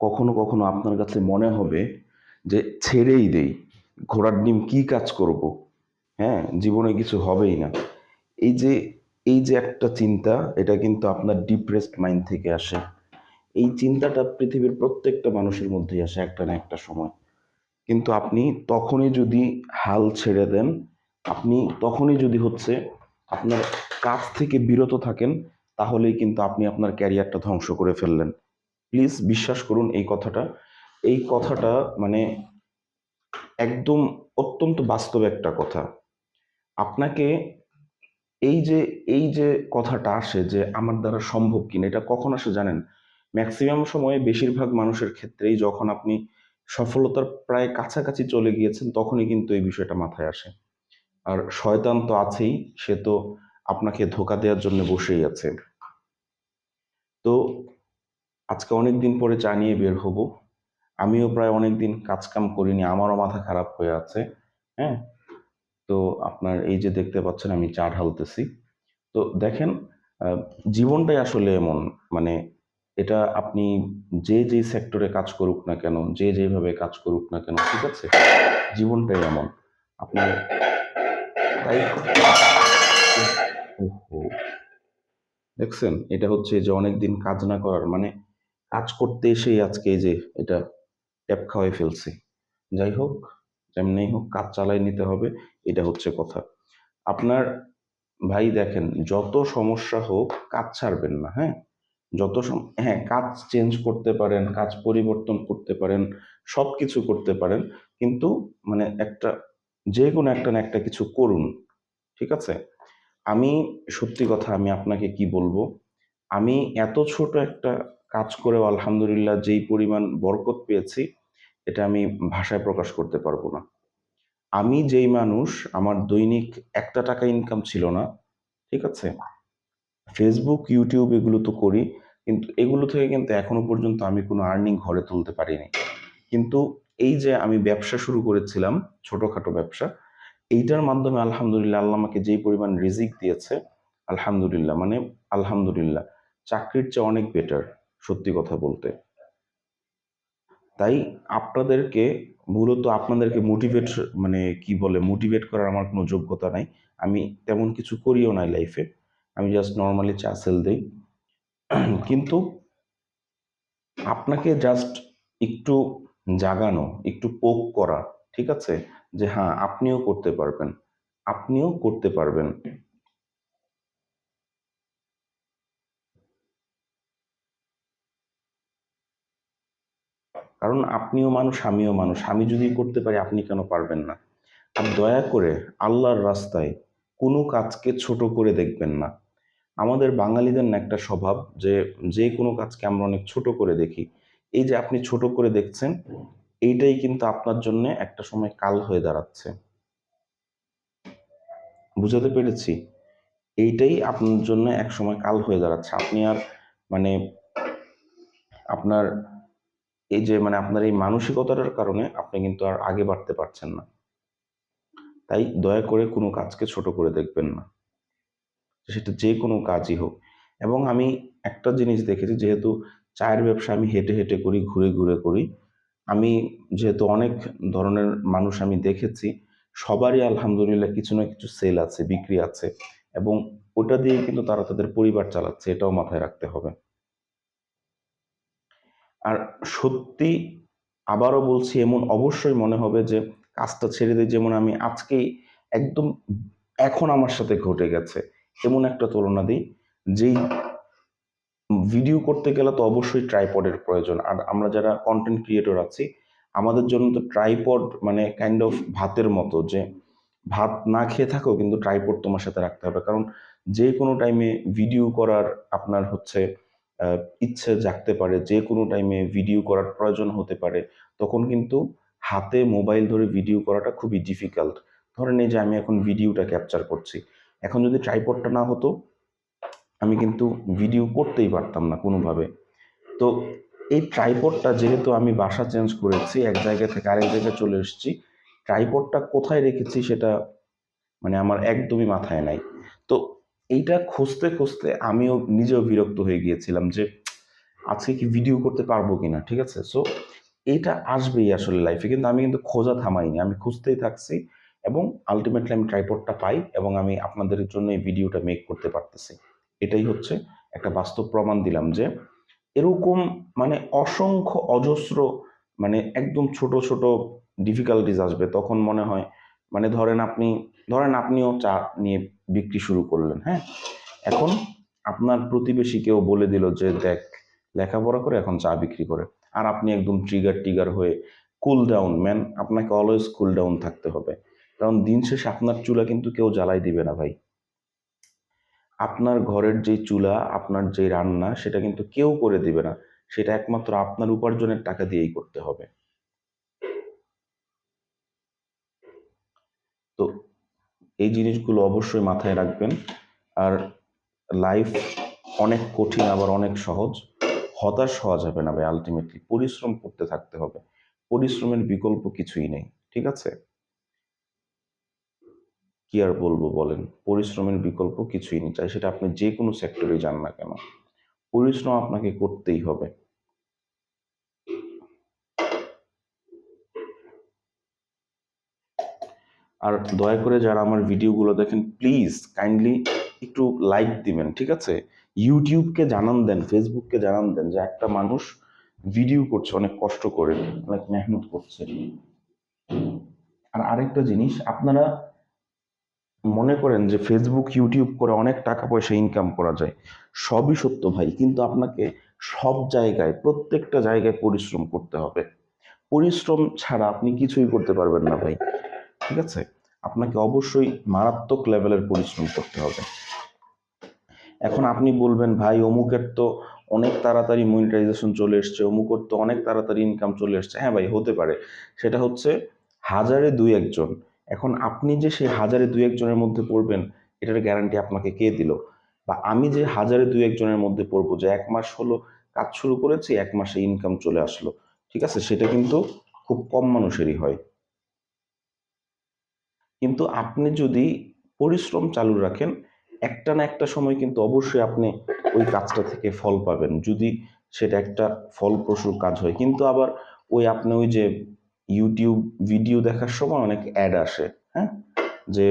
কখনো কখনো আপনার কাছে মনে হবে যে ছেড়েই দেই, ঘোড়ার ডিম কি কাজ করব? হ্যাঁ জীবনে কিছু হবেই না। এই যে এই যে একটা চিন্তা, এটা কিন্তু আপনার ডিপ্রেসড মাইন্ড থেকে আসে। এই চিন্তাটা পৃথিবীর প্রত্যেকটা মানুষের মধ্যেই আসে একটা না একটা সময়। কিন্তু আপনি তখনই যদি হাল ছেড়ে দেন, আপনি তখনই যদি হচ্ছে আপনার কাজ থেকে বিরত থাকেন, তাহলেই কিন্তু আপনি আপনার ক্যারিয়ারটা ধ্বংস করে ফেললেন। প্লিজ বিশ্বাস করুন এই কথাটা। এই কথাটা মানে একদম অত্যন্ত বাস্তব একটা কথা। আপনাকে এই যে এই যে কথাটা আসে যে আমার দ্বারা সম্ভব কিনা, এটা কখন আসে জানেন? ম্যাক্সিমাম সময়ে বেশিরভাগ মানুষের ক্ষেত্রেই যখন আপনি সফলতার প্রায় কাছাকাছি চলে গিয়েছেন, তখনই কিন্তু এই বিষয়টা মাথায় আসে। আর শয়তান তো আছেই, সে তো আপনাকে ধোকা দেওয়ার জন্য বসেই আছে। তো আজকে অনেক দিন পরে চা নিয়ে বের হব। আমিও প্রায় অনেক দিন কাজকাম করিনি, আমারও মাথা খারাপ হয়ে আছে হ্যাঁ? তো আপনার এই যে দেখতে পাচ্ছেন আমি চা ঢালতেছি। তো দেখেন জীবনটাই আসলে এমন মানে এটা আপনি যে যে সেক্টরে কাজ করুক না কেন, যে যেভাবে কাজ করুক না কেন, ঠিক আছে? জীবনটাই এমন। আপনার তাই দেখছেন, এটা হচ্ছে যে অনেক দিন কাজ না করার মানে কাজ করতে এসেই আজকে যে এটা ট্যাপ খাওয়াই ফেলছি। যাই হোক, যেমনি হোক কাজ চালাই নিতে হবে, এটা হচ্ছে কথা। আপনার ভাই দেখেন, যত সমস্যা হোক কাজ ছাড়বেন না হ্যাঁ? যত হ্যাঁ কাজ চেঞ্জ করতে পারেন, কাজ পরিবর্তন করতে পারেন সব কিছু করতে পারেন, কিন্তু মানে একটা যে কোনো একটা না একটা কিছু করুন, ঠিক আছে? আমি, সত্যি কথা আমি আপনাকে কি বলব? আমি এত ছোট একটা কাজ করেও আলহামদুলিল্লাহ যেই পরিমাণ বরকত পেয়েছি, এটা আমি ভাষায় প্রকাশ করতে পারব না। আমি যেই মানুষ, আমার দৈনিক একটা টাকা ইনকাম ছিল না, ঠিক আছে? ফেসবুক ইউটিউব এগুলো তো করি, কিন্তু এগুলো থেকে কিন্তু এখনও পর্যন্ত আমি কোনো আর্নিং ঘরে তুলতে পারিনি। কিন্তু এই যে আমি ব্যবসা শুরু করেছিলাম, ছোটোখাটো ব্যবসা, এইটার মাধ্যমে আলহামদুলিল্লাহ আল্লাহ আমাকে যেই পরিমাণ রিজিক দিয়েছে, আলহামদুলিল্লাহ মানে আলহামদুলিল্লাহ, চাকরির চেয়ে অনেক বেটার সত্যি কথা বলতে। তাই আপনাদেরকে মূলত আপনাদেরকে মোটিভেট মানে কি বলে মোটিভেট করার আমার কোনো যোগ্যতা নাই। আমি তেমন কিছু করিও নাই লাইফে আমি জাস্ট নর্মালি চা সেল দিই। কিন্তু আপনাকে জাস্ট একটু জাগানো, একটু পোক করা, ঠিক আছে? যে হ্যাঁ আপনিও করতে পারবেন। আপনিও করতে পারবেন। কারণ আপনিও মানুষ, আমিও মানুষ। আমি যদি করতে পারি, আপনি কেন পারবেন না? আর দয়া করে আল্লাহর রাস্তায় কোনো কাজকে ছোট করে দেখবেন না। আমাদের বাঙালিদের না একটা স্বভাব যে যে কোনো কাজকে আমরা অনেক ছোট করে দেখি। এই যে আপনি ছোট করে দেখছেন, এইটাই কিন্তু আপনার জন্য একটা সময় কাল হয়ে দাঁড়াচ্ছে। বুঝাতে পেরেছি? এইটাই আপনার জন্য এক সময় কাল হয়ে দাঁড়াচ্ছে। আপনি আর মানে আপনার এই যে মানে আপনার এই মানসিকতাটার কারণে আপনি কিন্তু আর আগে বাড়তে পারছেন না। তাই দয়া করে কোনো কাজকে ছোট করে দেখবেন না। সেটা যে কোনো কাজই হোক। এবং আমি একটা জিনিস দেখেছি, যেহেতু চায়ের ব্যবসা আমি হেঁটে হেঁটে করি, ঘুরে ঘুরে করি, আমি যেহেতু অনেক ধরনের মানুষ আমি দেখেছি, সবারই আলহামদুলিল্লাহ কিছু না কিছু সেল আছে, বিক্রি আছে, এবং ওটা দিয়ে কিন্তু তারা তাদের পরিবার চালাচ্ছে, এটাও মাথায় রাখতে হবে। আর সত্যি আবারও বলছি, এমন অবশ্যই মনে হবে যে কাজটা ছেড়ে দিই, যেমন আমি আজকেই একদম এখন আমার সাথে ঘটে গেছে, এমন একটা তুলনা দিই, যেই ভিডিও করতে গেলে তো অবশ্যই ট্রাইপডের প্রয়োজন, আর আমরা যারা কন্টেন্ট ক্রিয়েটর আছি, আমাদের জন্য তো ট্রাইপড মানে কাইন্ড অফ ভাতের মতো, যে ভাত না খেয়ে থাকো কিন্তু ট্রাইপড তোমার সাথে রাখতে হবে, কারণ যে কোনো টাইমে ভিডিও করার আপনার হচ্ছে ইচ্ছে জাগতে পারে, যে কোনো টাইমে ভিডিও করার প্রয়োজন হতে পারে, তখন কিন্তু হাতে মোবাইল ধরে ভিডিও করাটা খুবই ডিফিকাল্ট ধরেন এই যে আমি এখন ভিডিওটা ক্যাপচার করছি, এখন যদি ট্রাইপডটা না হতো, আমি কিন্তু ভিডিও করতেই পারতাম না কোনোভাবে। তো এই ট্রাইপডটা যেহেতু আমি বাসা চেঞ্জ করেছি, এক জায়গা থেকে আরেক জায়গায় চলে এসেছি ট্রাইপডটা কোথায় রেখেছি সেটা মানে আমার একদমই মাথায় নাই। তো এইটা খুঁজতে খুঁজতে আমিও নিজেও বিরক্ত হয়ে গিয়েছিলাম যে, আজকে কি ভিডিও করতে পারব কিনা, ঠিক আছে? সো এটা আসবেই আসলে লাইফে কিন্তু আমি কিন্তু খোঁজা থামাইনি। আমি খুঁজতেই থাকছি এবং আলটিমেটলি আমি ট্রাইপডটা পাই এবং আমি আপনাদের জন্য এই ভিডিওটা মেক করতে পারতেছি। এটাই হচ্ছে একটা বাস্তব প্রমাণ দিলাম যে, এরকম মানে অসংখ্য অজস্র মানে একদম ছোট ছোট ডিফিকাল্টিস আসবে। তখন মনে হয় মানে ধরেন আপনি, ধরেন আপনিও চা নিয়ে বিক্রি শুরু করলেন হ্যাঁ? এখন আপনার প্রতিবেশী কেউ বলে দিল যে, দেখ, লেখাপড়া করে এখন চা বিক্রি করে। আর আপনি একদম ট্রিগার টিগার হয়ে কুল ডাউন ম্যান আপনাকে অলওয়েজ কুল ডাউন থাকতে হবে। কারণ দিন শেষে আপনার চুলা কিন্তু কেউ জ্বালাই দিবে না ভাই। আপনার ঘরের যে চুলা, আপনার যে রান্না, সেটা কিন্তু কেউ করে দিবে না। সেটা একমাত্র আপনার উপার্জনের টাকা দিয়েই করতে হবে তো এই জিনিসগুলো অবশ্যই মাথায় রাখবেন। আর লাইফ অনেক কঠিন, আবার অনেক সহজ। হতাশ হওয়া যাবে না ভাই আলটিমেটলি পরিশ্রম করতে থাকতে হবে। পরিশ্রমের বিকল্প কিছুই নেই, ঠিক আছে? কি আর বলব বলেন, পরিশ্রমের বিকল্প কিছুই নেই। চাই সেটা আপনি যে কোনো সেক্টরে যান না কেন। পরিশ্রম আপনাকে করতেই হবে। আর দয়া করে যারা আমার ভিডিওগুলো দেখেন প্লিজ কাইন্ডলি একটু লাইক দিবেন, ঠিক আছে? ইউটিউবকে জানান দেন ফেসবুককে জানান দেন যে একটা মানুষ ভিডিও করছে, অনেক কষ্ট করে, অনেক মেহনত করছে। আর আরেকটা জিনিস, আপনারা মনে করেন যে ফেসবুক ইউটিউব করে অনেক টাকা পয়সা ইনকাম করা যায়, সবই সত্য ভাই, কিন্তু আপনাকে সব জায়গায়, প্রত্যেকটা জায়গায় পরিশ্রম করতে হবে। পরিশ্রম ছাড়া আপনি কিছুই করতে পারবেন না ভাই, ঠিক আছে? আপনাকে অবশ্যই মারাত্মক লেভেলের পরিশ্রম করতে হবে। এখন আপনি বলবেন, ভাই, অমুকের তো অনেক তাড়াতাড়ি মনিটাইজেশন চলে এসছে, অমুকের তো অনেক তাড়াতাড়ি ইনকাম চলে এসছে। হ্যাঁ ভাই, হতে পারে। সেটা হচ্ছে হাজারে দুই একজন। এখন আপনি যে সেই হাজারে দুই একজনের মধ্যে পড়বেন, এটার গ্যারান্টি আপনাকে কে দিল? বা আমি যে হাজারে দুই একজনের মধ্যে পড়ব, যে এক মাস হলো, কাজ শুরু করেছি, এক মাসে ইনকাম চলে আসলো, ঠিক আছে? সেটা কিন্তু খুব কম মানুষেরই হয়। কিন্তু আপনি যদি পরিশ্রম চালু রাখেন, একটা না একটা সময় কিন্তু অবশ্যই আপনি ওই কাজটা থেকে ফল পাবেন। যদি সেটা একটা ফলপ্রসূ কাজ হয়। কিন্তু আবার ওই আপনি ওই যে ইউটিউব ভিডিও দেখার সময় অনেক অ্যাড আসে হ্যাঁ? যে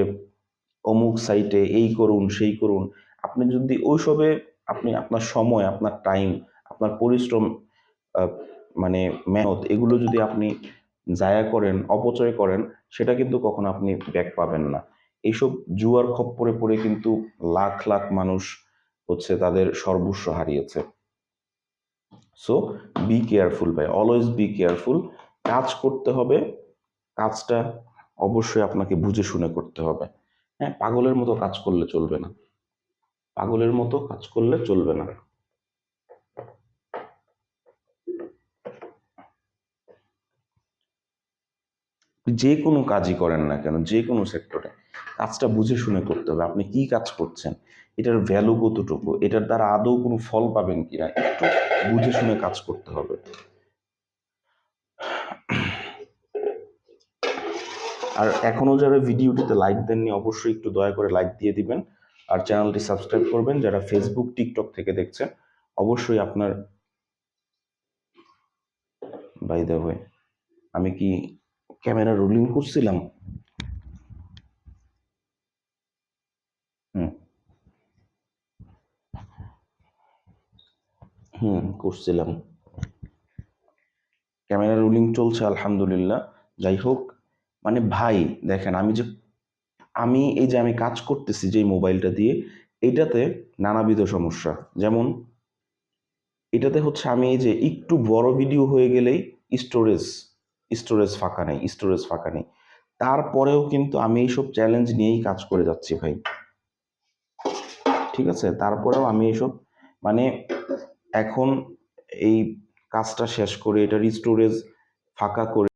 অমুক সাইটে এই করুন, সেই করুন। আপনি যদি ওইসবে আপনি আপনার সময়, আপনার টাইম আপনার পরিশ্রম মানে মেহনত এগুলো যদি আপনি জায়া করেন, অপচয় করেন সেটা কিন্তু কখনো আপনি ব্যাক পাবেন না। এইসব জুয়ার খপ্পরে পড়ে কিন্তু লাখ লাখ মানুষ হচ্ছে তাদের সর্বস্ব হারিয়েছে। সো বি কেয়ারফুল ভাই। অলওয়েজ বি কেয়ারফুল কাজ করতে হবে। কাজটা অবশ্যই আপনাকে বুঝে শুনে করতে হবে। হ্যাঁ পাগলের মতো কাজ করলে চলবে না। পাগলের মতো কাজ করলে চলবে না। যে কোনো কাজই করেন না কেন, যে কোনো সেক্টরে কাজটা বুঝে শুনে করতে হবে, আপনি কি কাজ করছেন, এটার ভ্যালু কতটুকু, এটার দ্বারা আদৌ কোনো ফল পাবেন কিনা, একটু বুঝে শুনে কাজ করতে হবে। আর এখনও যারা ভিডিওটিতে লাইক দেননি, অবশ্যই একটু দয়া করে লাইক দিয়ে দিবেন। আর চ্যানেলটি সাবস্ক্রাইব করবেন, যারা ফেসবুক টিকটক থেকে দেখছেন, অবশ্যই আপনার বাই দ্য আমি কি ক্যামেরা রোলিং করছিলাম। হুম। হুম, করছিলাম। ক্যামেরা রোলিং চলছে, আলহামদুলিল্লাহ। যাই হোক মানে ভাই, দেখেন, আমি যে, আমি এই যে আমি কাজ করতেছি যে মোবাইলটা দিয়ে, এটাতে নানাবিধ সমস্যা। যেমন, এটাতে হচ্ছে আমি এই যে একটু বড় ভিডিও হয়ে গেলেই স্টোরেজ স্টোরেজ ফাঁকা নেই স্টোরেজ ফাঁকা নেই। তারপরেও কিন্তু আমি এইসব চ্যালেঞ্জ নিয়েই কাজ করে যাচ্ছি ভাই। ঠিক আছে? তারপরেও আমি এইসব মানে এখন এই কাজটা শেষ করে এটার স্টোরেজ ফাঁকা করে